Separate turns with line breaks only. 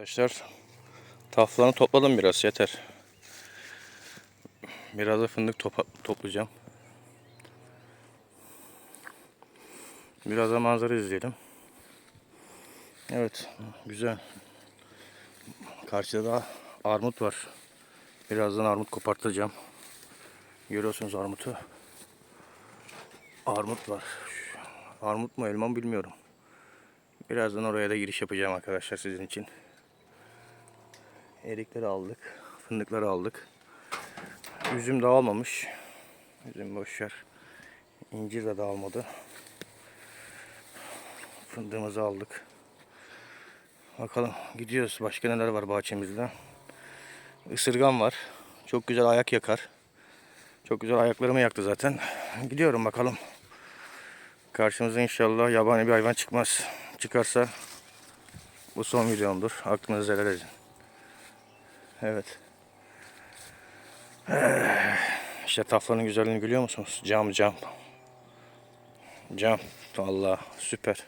Arkadaşlar taflanı topladım biraz yeter. Biraz da fındık topa- toplayacağım. Biraz da manzara izleyelim. Evet güzel. Karşıda da armut var. Birazdan armut kopartacağım. Görüyorsunuz armutu. Armut var. Armut mu elma mı bilmiyorum. Birazdan oraya da giriş yapacağım arkadaşlar sizin için. Erikleri aldık. Fındıkları aldık. Üzüm dağılmamış. Üzüm boşver. İncir de dağılmadı. Fındığımızı aldık. Bakalım gidiyoruz. Başka neler var bahçemizde. Isırgan var. Çok güzel ayak yakar. Çok güzel ayaklarımı yaktı zaten. Gidiyorum bakalım. Karşımıza inşallah yabani bir hayvan çıkmaz. Çıkarsa bu son videomdur. Aklınızı helal edin. Evet. İşte taflanın güzelliğini görüyor musunuz? Cam cam. Cam. Vallahi süper.